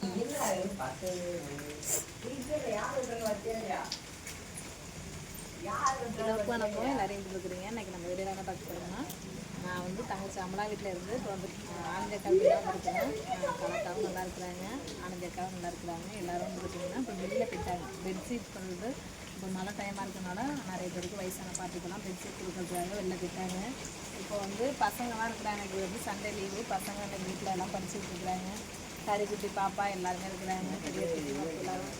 எல்லாருக்கும் வணக்கம் எல்லாரும் இன்னைக்கு நம்ம வீடியோ என்ன பார்க்க போகிறோம்னா நான் வந்து தங்கச்சி அமலா வீட்டில் இருந்து இப்போ வந்து ஆனந்தக்கா தான் இருக்கிறேன் கலக்காவும் நல்லா இருக்கிறாங்க. ஆனந்தக்காவும் நல்லா இருக்கிறாங்க. எல்லோரும் வந்து பார்த்தீங்கன்னா இப்போ வெளியில் போயிட்டாங்க. பெட்ஷீட் பண்ணுறது இப்போ மழை டைமாக இருக்கனால நிறைய பேருக்கு வயசான பாட்டுக்கெல்லாம் பெட்ஷீட் கொடுக்கறதுக்காக வெளில போயிட்டாங்க. இப்போ வந்து பசங்களாம் இருக்கிறாங்க. எனக்கு வந்து சண்டே லீவு பசங்க இந்த வீட்டில் எல்லாம் படிச்சுட்டு இருக்கிறாங்க. கறிக்குட்டி பாப்பா எல்லாருமே இருக்கிறாங்க. பெரிய பெரிய எல்லாரும்.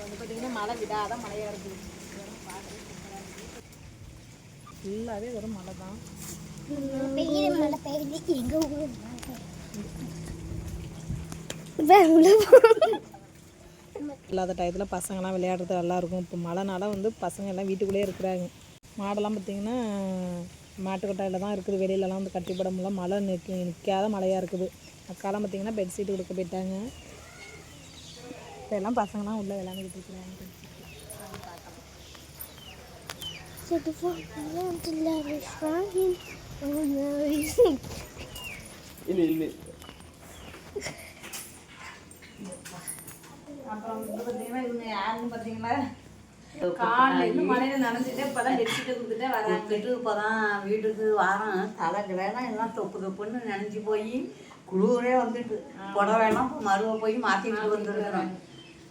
வந்து பார்த்தீங்கன்னா மழை விடாத மழையாக இருக்குது. ஃபுல்லாகவே வெறும் மழை தான். பெய்யுது மழை பெய்யுது. எங்க ஊர்? இல்லாத டயத்தில் பசங்கள்லாம் விளையாடுறது நல்லா இருக்கும் இப்போ மழைனால வந்து பசங்க எல்லாம் வீட்டுக்குள்ளேயே இருக்கிறாங்க. மாடெல்லாம் பார்த்திங்கன்னா மாட்டுக்கொட்டாயில் தான் இருக்குது. வெளியிலலாம் வந்து கட்டிப்பட முடியல மழை நிற்க நிற்காத மழையாக இருக்குது. அக்காலாம் பார்த்திங்கன்னா பெட்ஷீட் கொடுக்க போயிட்டாங்க. இப்போ எல்லாம் பசங்களாம் உள்ளே விளையாண்டுக்கிட்டு இருக்கிறாங்க அப்புறம் வந்து பார்த்தீங்கன்னா இவங்க யாருன்னு பார்த்தீங்கன்னா காலையில் மழையில் நனைஞ்சிட்டு இப்போ தான் பெட்ஷீட்டை கொடுத்துட்டே வராங்க. வந்துட்டு இப்போ தான் வீட்டுக்கு வாரம். தலை கிளைலாம் எல்லாம் தொப்பு தொப்புன்னு நினைஞ்சு போய் குளிரே வந்துட்டு. புடவைலாம் இப்போ மருவ போய் மாற்றிட்டு வந்துருக்குறேன்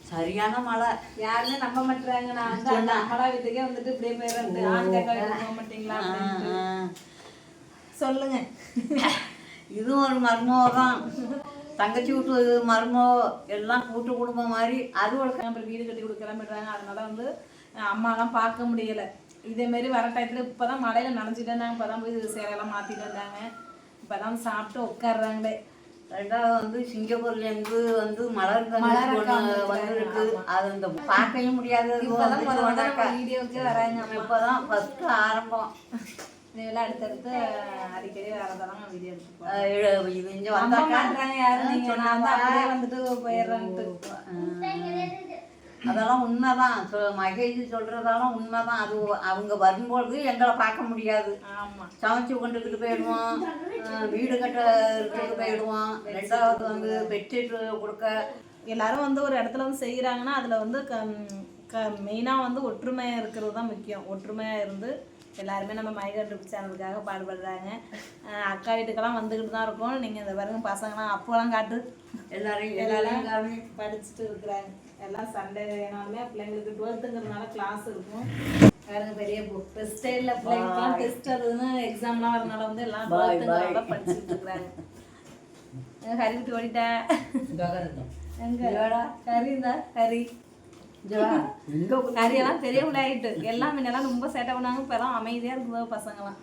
சரியான மழை. யாருமே நம்ப மாட்டாங்க நான் வந்து அந்த வீட்டுக்கே வந்துட்டு இப்படியே போயிடுறது ஆண்கள் போக மாட்டீங்களா. சொல்லுங்க. இதுவும் ஒரு மருமவ தான். தங்கச்சி வீட்டு மருமோ எல்லாம் கூட்டு குடும்பம் மாதிரி. அது ஒரு வீடு கட்டி கொடுக்க கிளம்பிடுறாங்க. அதனால வந்து அம்மாலாம் பார்க்க முடியல. இதே மாதிரி வர டயத்தில் இப்போ தான் மழையில் நனைஞ்சிட்டு இருந்தாங்க இப்போ தான் போய் சேலையெல்லாம் மாற்றிட்டு வந்தாங்க. இப்போ தான் சாப்பிட்டு உட்காடுறாங்களே ரெண்டாவது வந்து சிங்கப்பூர்லேருந்து வந்து மலர் வந்திருக்கு அது இந்த பார்க்கவே முடியாது. வீடியோவுக்கே வராங்க இப்போதான் ஃபஸ்ட்டு ஆரம்பம். இதெல்லாம் அடுத்தடுத்து அடிக்கடி வரதெல்லாம் வீடியோ இழ- இது இங்கே மாட்றாங்க யாரும் நீங்க நான் வந்து அப்படியே வந்துட்டு போயிடுறேன்ட்டு. அதெல்லாம் உண்மைதான். சொ- மகேஷ் சொல்றதெல்லாம் உண்மைதான். அது அவங்க வரும்பொழுது எங்களை பார்க்க முடியாது. சமைச்சு கொண்டுக்கிட்டு போயிடுவோம் வீடு கட்ட இருக்கிறதுக்கு போயிடுவோம் ரெண்டாவது வந்து பெட்ஷீட் கொடுக்க. எல்லாரும் வந்து ஒரு இடத்துல வந்து செய்கிறாங்கன்னா அதில் வந்து க க மெயினாக வந்து ஒற்றுமையாக இருக்கிறது தான் முக்கியம். ஒற்றுமையாக இருந்து எல்லாருமே நம்ம மைகண்ட் சேனலுக்காக பாடுபடுறாங்க. அக்கா வீட்டுக்கெல்லாம் வந்துக்கிட்டு தான் இருக்கோம். நீங்கள் இந்த பாருங்க பசங்களாம் அப்போலாம் காட்டு. எல்லாரையும் எல்லாரும் படிச்சுட்டு இருக்கிறாங்க. எல்லாம் சண்டே வேணாலுமே பிள்ளைங்களுக்கு டுவெல்த்துங்கிறதுனால கிளாஸ் இருக்கும். பாருங்க பெரிய புக் டெஸ்ட் இல்லை பிள்ளைங்களுக்குலாம் டெஸ்ட் அதுன்னு எக்ஸாம்லாம் வரனால வந்து எல்லாம் டுவெல்த்துங்கிறனால படிச்சுட்டு இருக்கிறாங்க. ஹரி விட்டு ஓடிட்டேன் எங்க? கறி இருந்தா கறி கறியெல்லாம் பெரிய விளையாட்டு எல்லாம் முன்னெல்லாம் ரொம்ப சேட்டை பண்ணாங்க இப்ப எல்லாம் அமைதியா இருக்குதோ பசங்கலாம்.